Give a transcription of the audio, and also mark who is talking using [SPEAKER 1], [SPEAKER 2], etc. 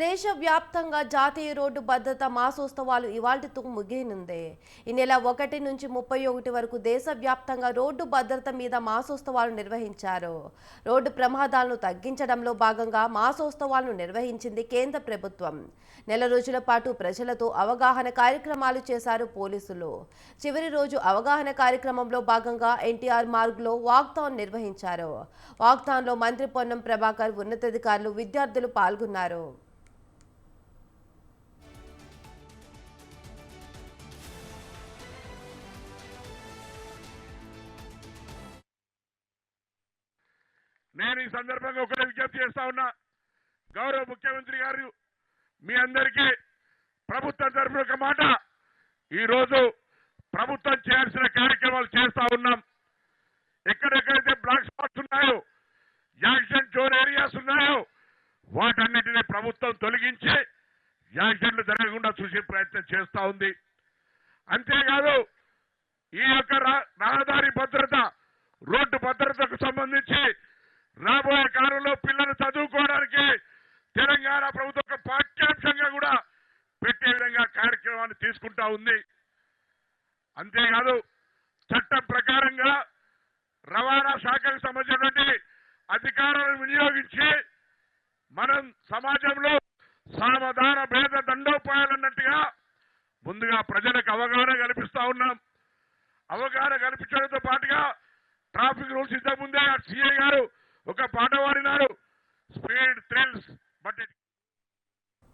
[SPEAKER 1] దేశవ్యాప్తంగా జాతీయ రోడ్డు భద్రత మాసోత్సవాలు ఇవాళతో ముగియనుంది. ఈ నెల ఒకటి నుంచి ముప్పై ఒకటి వరకు దేశవ్యాప్తంగా రోడ్డు భద్రత మీద మాసోత్సవాలు నిర్వహించారు. రోడ్డు ప్రమాదాలను తగ్గించడంలో భాగంగా మాసోత్సవాలను నిర్వహించింది కేంద్ర ప్రభుత్వం. నెల రోజుల పాటు ప్రజలతో అవగాహన కార్యక్రమాలు చేశారు పోలీసులు. చివరి రోజు అవగాహన కార్యక్రమంలో భాగంగా ఎన్టీఆర్ మార్గ్లో వాక్థాన్ నిర్వహించారు. వాక్థాన్లో మంత్రి పొన్నం ప్రభాకర్ ఉన్నతాధికారులు విద్యార్థులు పాల్గొన్నారు.
[SPEAKER 2] నేను ఈ సందర్భంగా ఒకటే విజ్ఞప్తి చేస్తా ఉన్నా. గౌరవ ముఖ్యమంత్రి గారు మీ అందరికీ ప్రభుత్వం తరఫున ఒక మాట. ఈరోజు ప్రభుత్వం చేయాల్సిన కార్యక్రమాలు చేస్తా ఉన్నాం. ఎక్కడెక్కడైతే బ్లాక్ స్పాట్స్ ఉన్నాయో యాక్సిడెంట్ జోన్ ఏరియాస్ ఉన్నాయో వాటన్నిటిని ప్రభుత్వం తొలగించి యాక్సిడెంట్లు జరగకుండా చూసే ప్రయత్నం చేస్తా ఉంది. అంతేకాదు ఈ యొక్క రహదారి భద్రత రోడ్డు భద్రతకు గారికి తెలంగాణ ప్రభుత్వం ఒక పాఠ్యాంశంగా కూడా పెట్టే విధంగా కార్యక్రమాన్ని తీసుకుంటా ఉంది. అంతేకాదు చట్టం ప్రకారంగా రవాణా శాఖకు సంబంధించినటువంటి అధికారాలను వినియోగించి మనం సమాజంలో సామధాన భేద దండోపాయాలన్నట్టుగా ముందుగా ప్రజలకు అవగాహన కల్పిస్తా ఉన్నాం. అవగాహన కల్పించడంతో పాటుగా ట్రాఫిక్ రూల్స్ ఇంతకుముందే సిఐ గారు ఒక పాట వాడినారు Speed thrills, but it